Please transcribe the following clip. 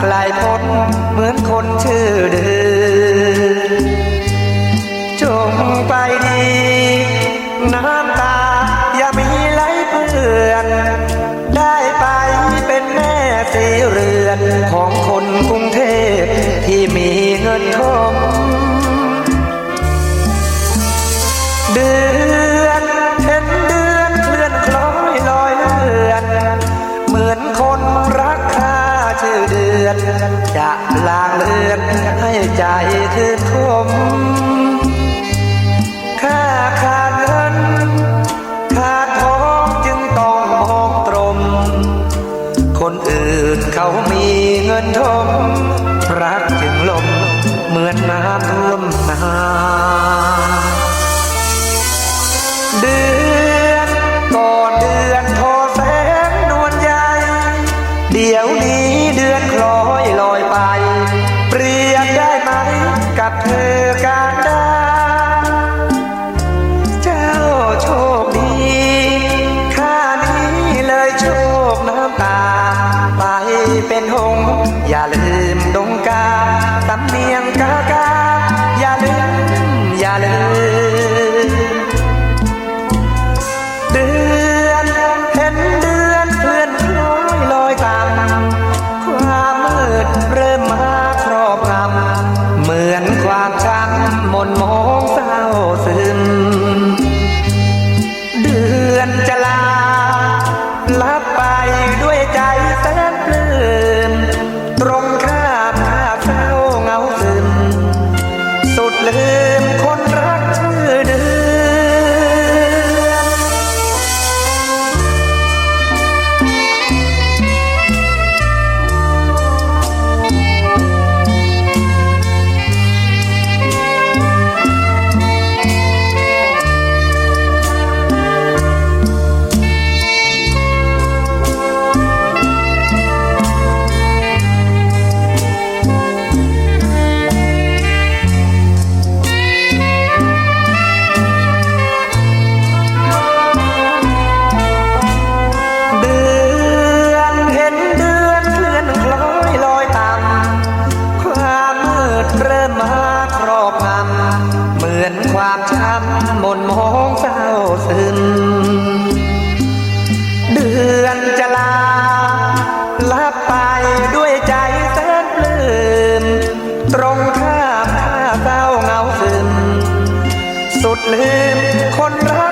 ไกลพ้นเหมือนคนชื่อเดือจงไปดีน้ำตาอย่ามีไหลเปื่อน ได้ไปเป็นแม่สีเรือนของคนกรุงเทพที่มีเงินทองเดือนเห็นเดือนเคลื่อนคล้อยลอยเลือน เหมือนคน อนจะลางเลือนให้ใจถึงคมแค่ขาดเงินขาดทองจึงต้องมองตรม คนอื่นเขามีเงินทมรักจึงลมเหมือนน้ำ หง อย่าลืมดงกาสำเนียงกากาอย่าลืม อย่าลืม เดือนเห็นเดือนเคลื่อนลอยลอยตามความมืดเริ่มมาครอบงำเหมือนความช้ำมนมอ ลืมคน ความช้ำหมนมองเศร้าซึม เดือนจะลาลับไปด้วยใจแสนปลื้มตรงข้ามข้าเศร้าเหงาซึม สุดลืมคนรั